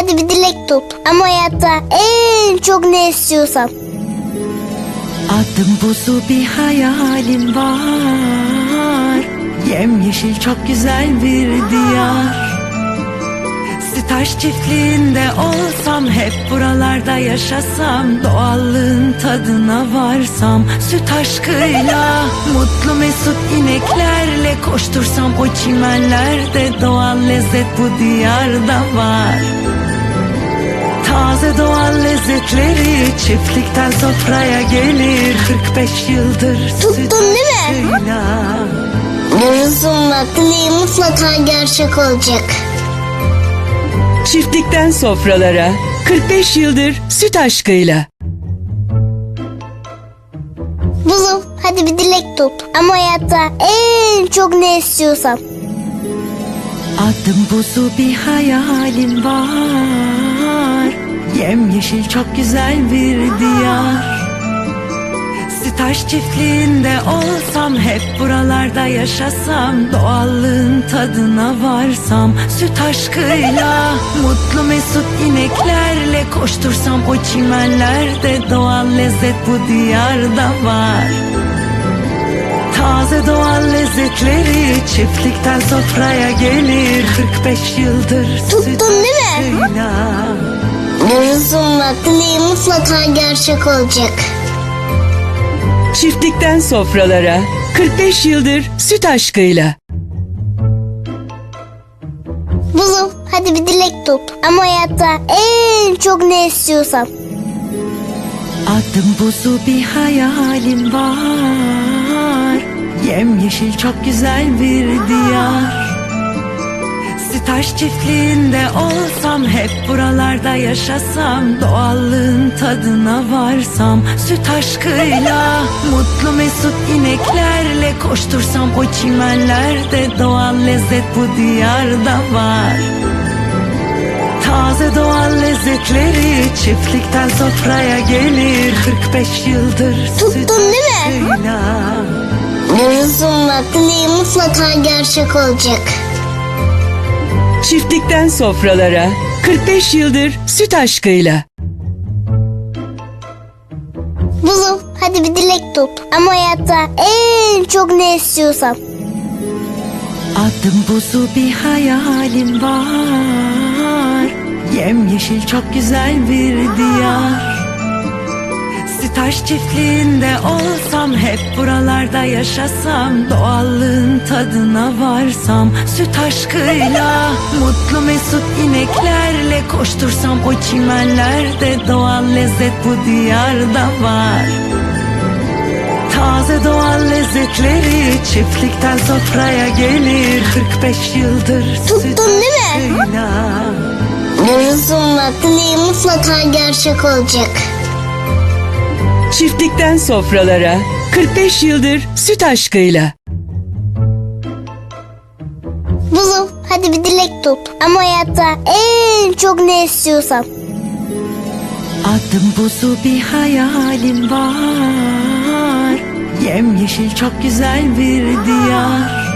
hadi bir dilek tut. Ama hayatta en çok ne istiyorsan. Adım buzu bir hayalim var Yemyeşil çok güzel bir diyar Sitaş çiftliğinde olsam Hep buralarda yaşasam Doğallığın tadına varsam Süt aşkıyla Mutlu mesut ineklerle Koştursam o çimenlerde Doğal lezzet bu diyarda var Taze doğal lezzetleri çiftlikten sofraya gelir 45 yıldır Tuttun değil mi? Gözüm bak dileğim mutlaka gerçek olacak. Çiftlikten sofralara 45 yıldır süt aşkıyla. Buzum hadi bir dilek tut. Ama hayatta en çok ne istiyorsan. Adım buzu bir hayalim var Yemyeşil çok güzel bir diyar. Sitaş çiftliğinde olsam Hep buralarda yaşasam Doğallığın tadına varsam Süt aşkıyla Mutlu mesut ineklerle Koştursam o çimenlerde Doğal lezzet bu diyarda var. Taze doğal lezzetleri çiftlikten sofraya gelir. 45 yıldır Tuttun süt değil mi? Bak dileğim mutlaka gerçek olacak. Çiftlikten sofralara 45 yıldır süt aşkıyla. Buzum hadi bir dilek tut. Ama hayatta en çok ne istiyorsan. Adım buzu bir hayalim var Yemyeşil çok güzel bir diyar Sitaş çiftliğinde olsam Hep buralarda yaşasam Doğallığın tadına varsam Süt aşkıyla Mutlu mesut ineklerle Koştursam o çimenlerde Doğal lezzet bu diyarda var Taze doğal lezzetleri çiftlikten sofraya gelir 45 yıldır Tuttun süt değil mi? aşkıyla. Dileğim mutlaka gerçek olacak. Çiftlikten sofralara 45 yıldır süt aşkıyla. Buzum hadi bir dilek tut. Ama hayatta en çok ne istiyorsan. Adım buzu bir hayalim var Yemyeşil çok güzel bir diyar Sitaş çiftliğinde olsam Hep buralarda yaşasam Doğallığın tadına varsam Süt aşkıyla Mutlu mesut ineklerle Koştursam o çimenlerde Doğal lezzet bu diyarda var Taze doğal lezzetleri çiftlikten sofraya gelir 45 yıldır Tuttun süt değil mi? aşkıyla. Dileğim mutlaka gerçek olacak. Çiftlikten sofralara 45 yıldır süt aşkıyla. Buzum hadi bir dilek tut. Ama hayatta en çok ne istiyorsan. Adım buzu bir hayalim var Yemyeşil çok güzel bir diyar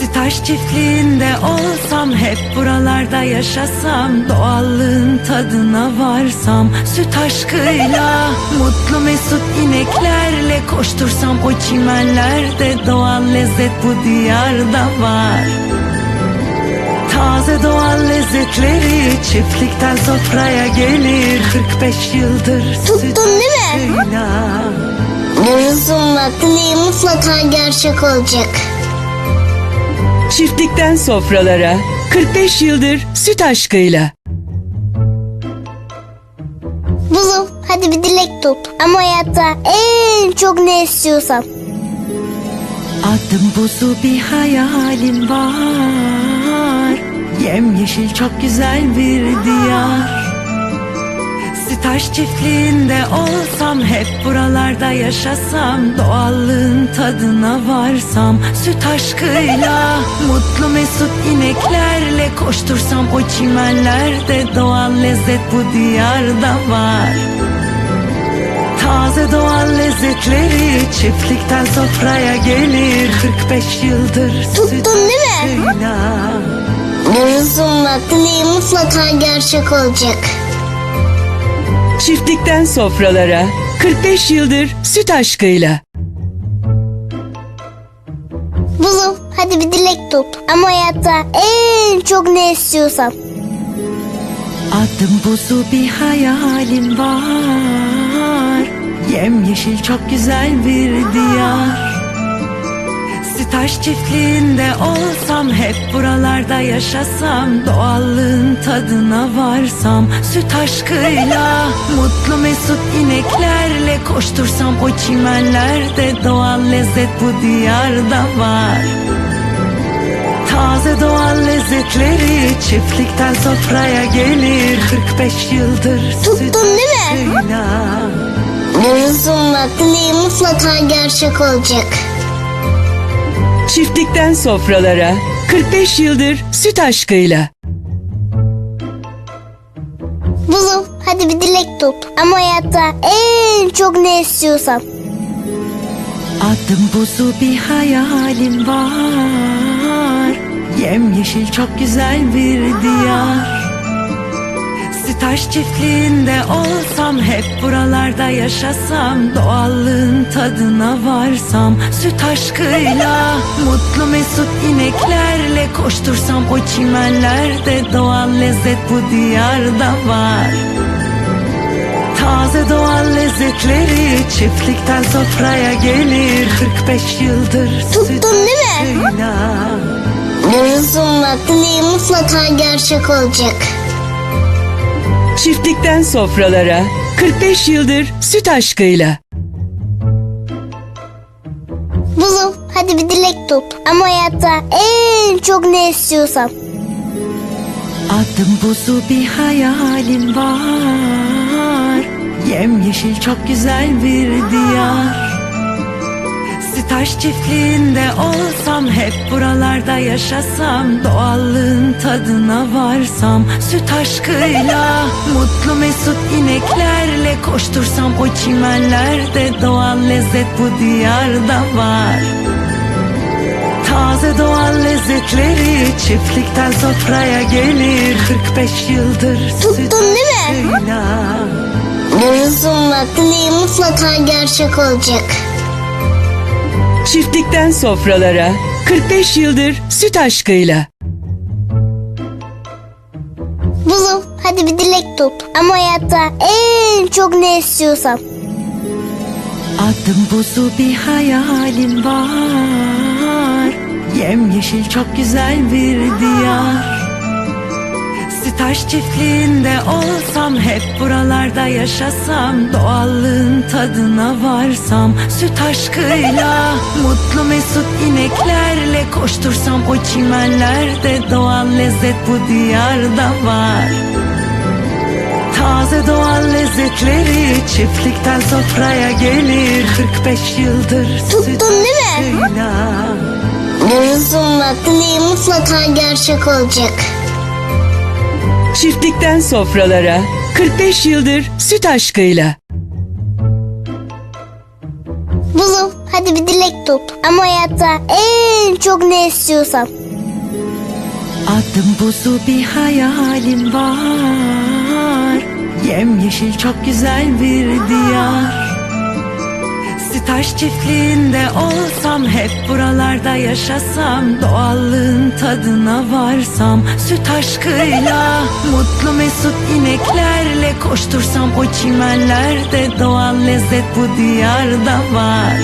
Sitaş çiftliğinde olsam Hep buralarda yaşasam Doğallığın tadına varsam Süt aşkıyla Mutlu mesut ineklerle Koştursam o çimenlerde Doğal lezzet bu diyarda var Taze doğal lezzetleri çiftlikten sofraya gelir 45 yıldır Tuttun süt değil mi? Gözüm bak dileğim mutlaka gerçek olacak. Çiftlikten sofralara 45 yıldır süt aşkıyla. Hadi bir dilek tut. Ama hayatta en çok ne istiyorsan. Adım buzu bir hayalim var Yemyeşil çok güzel bir diyar Sitaş çiftliğinde olsam Hep buralarda yaşasam Doğallığın tadına varsam Süt aşkıyla Mutlu mesut ineklerle Koştursam o çimenlerde Doğal lezzet bu diyarda var Taze doğal lezzetleri çiftlikten sofraya gelir 45 yıldır Tuttun süt değil mi? bak dileğim mutlaka gerçek olacak. Çiftlikten sofralara 45 yıldır süt aşkıyla. Buzum hadi bir dilek tut. Ama hayatta en çok ne istiyorsan. Adım buzu bir hayalim var Yemyeşil çok güzel bir diyar. Sitaş çiftliğinde olsam Hep buralarda yaşasam Doğallığın tadına varsam Süt aşkıyla Mutlu mesut ineklerle Koştursam o çimenlerde Doğal lezzet bu diyarda var. Taze doğal lezzetleri çiftlikten sofraya gelir. 45 yıldır Tuttun süt değil mi? Bak dileğim mutlaka gerçek olacak. Çiftlikten sofralara 45 yıldır süt aşkıyla. Buzum hadi bir dilek tut. Ama hayatta en çok ne istiyorsan. Adım buzu bir hayalim var Yemyeşil çok güzel bir diyar Sitaş çiftliğinde olsam Hep buralarda yaşasam Doğallığın tadına varsam Süt aşkıyla Mutlu mesut ineklerle Koştursam o çimenlerde Doğal lezzet bu diyarda var Taze doğal lezzetleri çiftlikten sofraya gelir 45 yıldır Tuttun süt değil mi? aşkıyla. Bak dileğim mutlaka gerçek olacak. Çiftlikten sofralara 45 yıldır süt aşkıyla. Buzum hadi bir dilek tut. Ama hayatta en çok ne istiyorsan. Adım buzu bir hayalim var Yemyeşil çok güzel bir diyar Sitaş çiftliğinde olsam Hep buralarda yaşasam Doğallığın tadına varsam Süt aşkıyla Mutlu mesut ineklerle Koştursam o çimenlerde Doğal lezzet bu diyarda var Taze doğal lezzetleri çiftlikten sofraya gelir 45 yıldır Tuttun süt değil mi? aşkıyla. Buzum bak dileğim mutlaka gerçek olacak. Çiftlikten sofralara 45 yıldır süt aşkıyla. Buzum hadi bir dilek tut. Ama hayatta en çok ne istiyorsan. Adım buzu bir hayalim var Yemyeşil çok güzel bir diyar Sitaş çiftliğinde olsam Hep buralarda yaşasam Doğallığın tadına varsam Süt aşkıyla Mutlu mesut ineklerle Koştursam o çimenlerde Doğal lezzet bu diyarda var Taze doğal lezzetleri çiftlikten sofraya gelir 45 yıldır Tuttun süt değil mi? aşkıyla. Buzum bak mutlaka gerçek olacak. Çiftlikten sofralara 45 yıldır süt aşkıyla. Buzum hadi bir dilek tut. Ama hayatta en çok ne istiyorsan. Adım buzu bir hayalim var Yemyeşil çok güzel bir diyar Sitaş çiftliğinde olsam Hep buralarda yaşasam Doğallığın tadına varsam Süt aşkıyla Mutlu mesut ineklerle Koştursam o çimenlerde Doğal lezzet bu diyarda var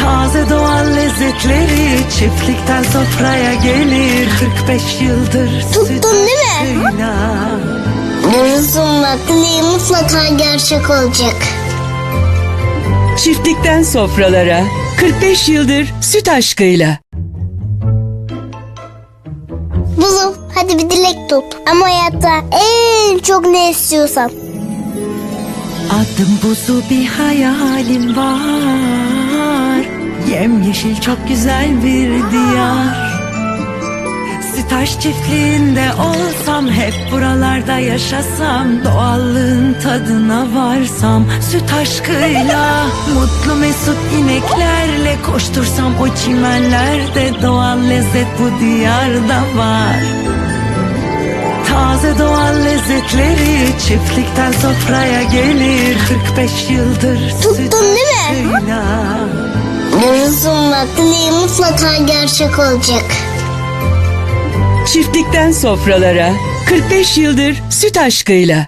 Taze doğal lezzetleri çiftlikten sofraya gelir 45 yıldır Tuttun süt değil mi? aşkıyla. Dileğim mutlaka gerçek olacak. Çiftlikten sofralara 45 yıldır süt aşkıyla. Buzum hadi bir dilek tut. Ama hayatta en çok ne istiyorsan. Adım buzu bir hayalim var Yemyeşil çok güzel bir diyar Sitaş çiftliğinde olsam Hep buralarda yaşasam Doğallığın tadına varsam Süt aşkıyla Mutlu mesut ineklerle Koştursam o çimenlerde Doğal lezzet bu diyarda var Taze doğal lezzetleri çiftlikten sofraya gelir 45 yıldır Tuttun süt değil mi? aşkıyla. Dileğim mutlaka gerçek olacak. Çiftlikten sofralara 45 yıldır süt aşkıyla.